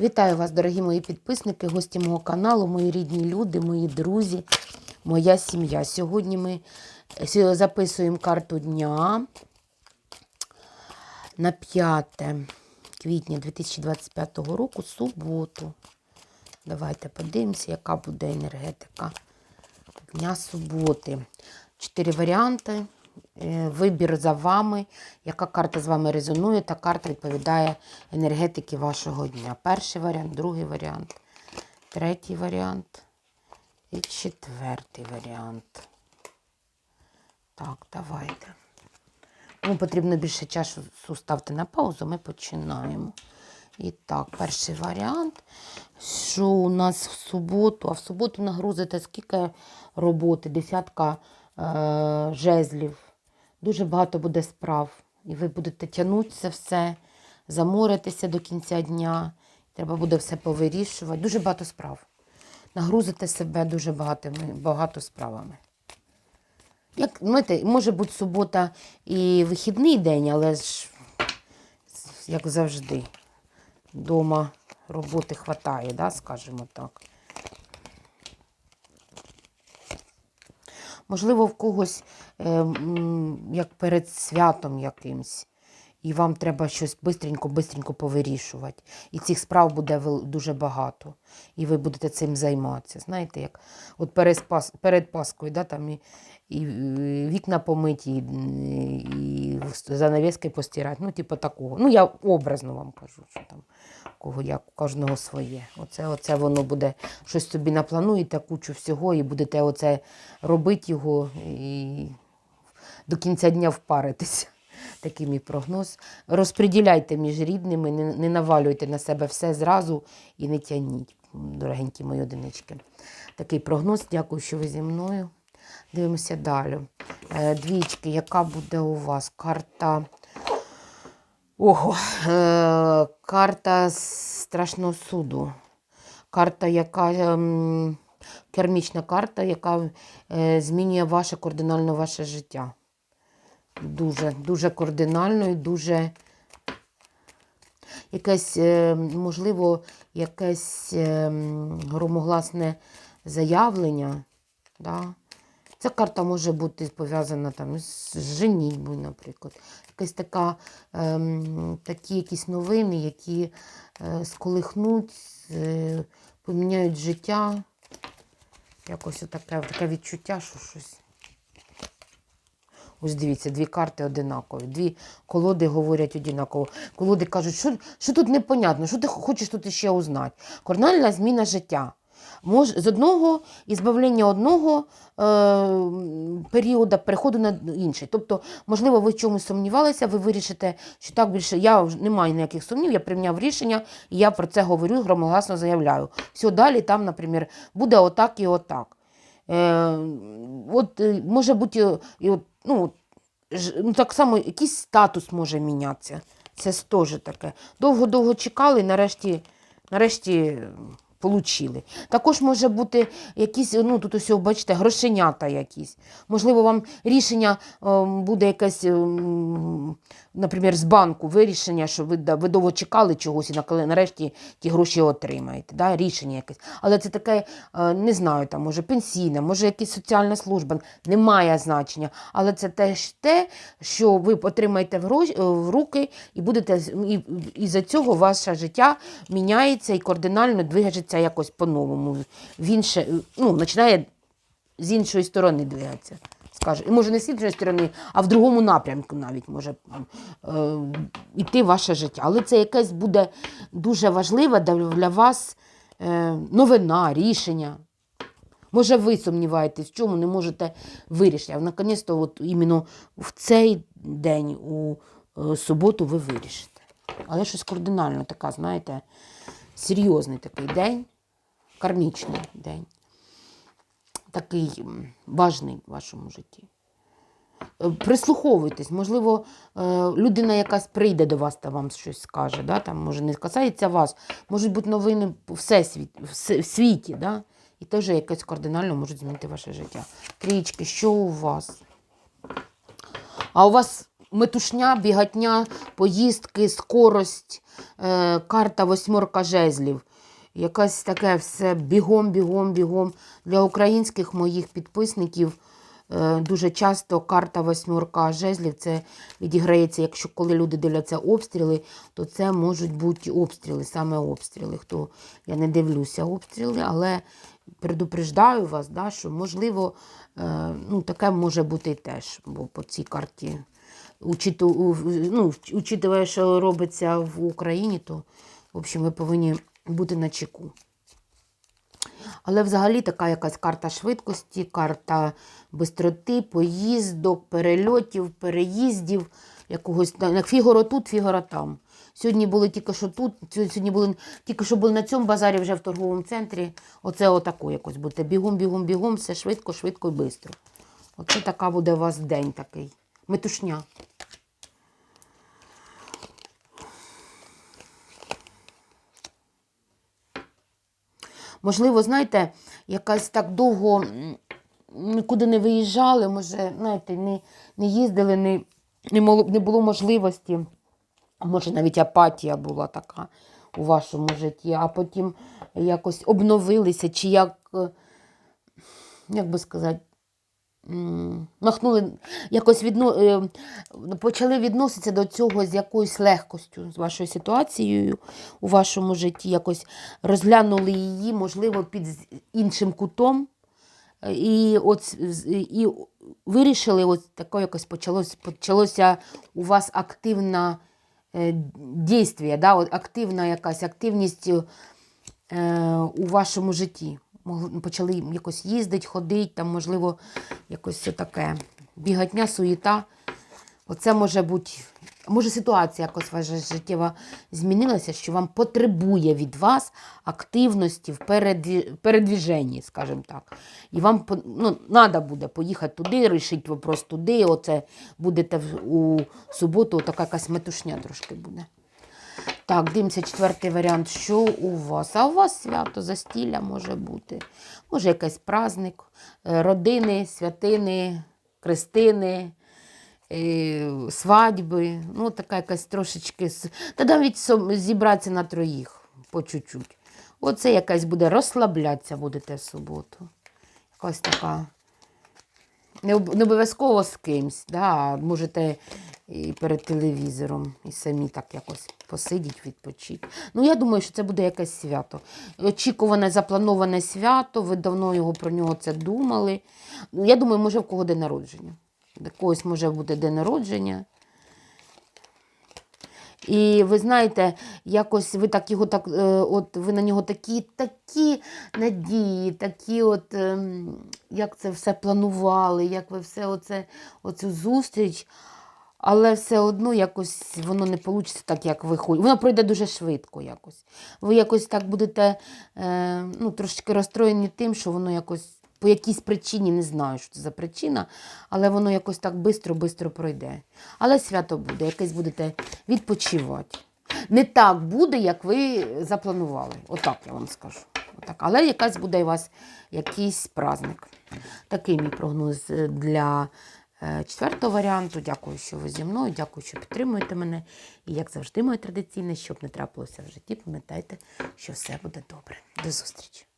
Вітаю вас, дорогі мої підписники, гості мого каналу, мої рідні люди, мої друзі, моя сім'я. Сьогодні ми записуємо карту дня на 5 квітня 2025 року, суботу. Давайте подивимося, яка буде енергетика дня суботи. Чотири варіанти. Е, Вибір за вами. Яка карта з вами резонує, та карта відповідає енергетики вашого дня. Перший варіант, другий варіант, третій варіант і четвертий варіант. Так, давайте. Кому потрібно більше часу ставте на паузу, ми починаємо. І так, перший варіант, що у нас в суботу, а в суботу нагрузите скільки роботи, десятка жезлів. Дуже багато буде справ. І ви будете тягнути все, заморитися до кінця дня. Треба буде все повирішувати. Дуже багато справ. Нагрузите себе дуже багато, багато справами. Як, знаєте, може бути субота і вихідний день, але ж, як завжди, вдома роботи хватає, да, скажімо так. Можливо, в когось, е, як перед святом якимсь, і вам треба щось бистренько-бистренько повирішувати. І цих справ буде дуже багато. І ви будете цим займатися. Знаєте, як от перед, Паскою, да, там і, і вікна помиті, і занавіски постирати. Ну, типу такого. Ну, я образно вам кажу, що там кого як, у кожного своє. Оце, оце воно буде щось собі наплануєте, кучу всього, і будете оце робити його і до кінця дня впаритися. Такий мій прогноз. Розподіляйте між рідними, не, не навалюйте на себе все зразу і не тягніть, дорогенькі мої одинички. Такий прогноз. Дякую, що ви зі мною. Дивимося далі. Е, Двічки, яка буде у вас? Карта. Ого, е, карта страшного суду. Карта, яка ем, кермічна карта, яка е, змінює ваше кардинально ваше життя. Дуже, дуже кардинально і дуже якесь, е, можливо, якесь е, громогласне заявлення. Да? Ця карта може бути пов'язана там з женітьбою, наприклад. Якась така, ем, такі якісь новини, які е, сколихнуть, е, поміняють життя. Якось таке, таке відчуття, що щось. Ось дивіться, дві карти одинакові. Дві колоди говорять одинаково. Колоди кажуть, що, що тут непонятно, що ти хочеш тут ще узнати. Кардинальна зміна життя. Мож, з одного ізбавлення одного е, періоду переходу на інший. Тобто, можливо, ви в чомусь сумнівалися, ви вирішите, що так більше я вже не маю ніяких сумнів, я прийняв рішення, і я про це говорю, громогласно заявляю. Все далі там, наприклад, буде отак і отак. Е, от е, може бути, і от, ну, ну, так само якийсь статус може мінятися. Це теж таке. Довго-довго чекали, нарешті, нарешті получили. Також може бути якісь, ну тут ось, бачите, грошенята якісь. Можливо, вам рішення ем, буде якесь, ем, наприклад, з банку вирішення, що ви, ви довго чекали чогось і нарешті ті гроші отримаєте. Да? Рішення якесь. Але це таке, е, не знаю, там, може пенсійна, може якась соціальна служба, не має значення. Але це теж те, що ви отримаєте в, е, в руки і будете і, і за цього ваше життя міняється і кардинально двигається якось по-новому. В інше, ну, починає з іншої сторони двигатися. Скаже. І може не з іншої сторони, а в другому напрямку навіть може е, йти ваше життя. Але це якесь буде дуже важливе для вас е, новина, рішення. Може, ви сумніваєтесь, в чому не можете вирішити. А наконець-то, от іменно в цей день, у е, суботу, ви вирішите. Але щось кардинально така, знаєте, серйозний такий день, кармічний день. Такий важний в вашому житті. Е, Прислуховуйтесь, можливо, е, людина якась прийде до вас та вам щось скаже. Да? Там, може, не касається вас, можуть бути новини всесвіт, в світі, да? і теж якось кардинально можуть змінити ваше життя. Трічки, що у вас? А у вас метушня, бігатня, поїздки, скорость, е, карта восьмерка жезлів. Якась таке все бігом, бігом, бігом. Для українських моїх підписників е, дуже часто карта восьмерка жезлів це відіграється, якщо коли люди дивляться обстріли, то це можуть бути обстріли, саме обстріли. Хто я не дивлюся обстріли, але предупреждаю вас, да, що можливо е, ну, таке може бути теж, бо по цій карті. Учиту, ну, учитывая, що робиться в Україні, то в общем, ви повинні бути на чеку. Але взагалі така якась карта швидкості, карта бистроти, поїздок, перельотів, переїздів, якогось як фігуро тут, фігуро там. Сьогодні були тільки що тут, сьогодні були тільки що були на цьому базарі вже в торговому центрі. Оце отако якось буде. Бігом, бігом, бігом, все швидко, швидко і швидко. Оце така буде у вас день такий. Метушня. Можливо, знаєте, якась так довго нікуди не виїжджали, може, знаєте, не, не їздили, не, не, було можливості. Може, навіть апатія була така у вашому житті, а потім якось обновилися, чи як, е, як би сказати, махнули, якось відно, е, почали відноситися до цього з якоюсь легкостю, з вашою ситуацією у вашому житті, якось розглянули її, можливо, під іншим кутом. І от і вирішили, от таке якось почалось, почалося у вас активна е, дійствія, да, активна якась активність е, у вашому житті. Почали якось їздити, ходити, там, можливо, якось все таке. Бігатня, суєта. Оце може бути, може ситуація якось ваша життєва змінилася, що вам потребує від вас активності в передві- передвіженні, скажімо так. І вам ну, треба буде поїхати туди, рішити вопрос туди. Оце будете у суботу, така якась метушня трошки буде. Так, дивимося четвертий варіант. Що у вас? А у вас свято, застілля може бути. Може, якийсь праздник, е, родини, святини, крестини, е, свадьби. Ну, така якась трошечки. Та навіть зібратися на троїх по чуть-чуть. Оце якась буде розслаблятися будете в суботу. Якась така. Не, обов'язково з кимсь, да, можете і перед телевізором, і самі так якось посидіть, відпочити. Ну, я думаю, що це буде якесь свято. Очікуване, заплановане свято, ви давно його про нього це думали. Ну, я думаю, може, в кого день народження. Для когось може бути день народження. І ви знаєте, якось ви так його так, е, от ви на нього такі, такі надії, такі, от ем, як це все планували, як ви все оце, оцю зустріч, але все одно якось воно не вийде так, як ви хочете. Воно пройде дуже швидко якось. Ви якось так будете е, ну, трошки розстроєні тим, що воно якось по якійсь причині, не знаю, що це за причина, але воно якось так швидко-швидко пройде. Але свято буде, якесь будете відпочивати. Не так буде, як ви запланували. Отак я вам скажу. Отак. Але якась буде у вас якийсь праздник. Такий мій прогноз е, для четвертого варіанту. Дякую, що ви зі мною. Дякую, що підтримуєте мене. І як завжди, моє традиційне, щоб не трапилося в житті, пам'ятайте, що все буде добре. До зустрічі!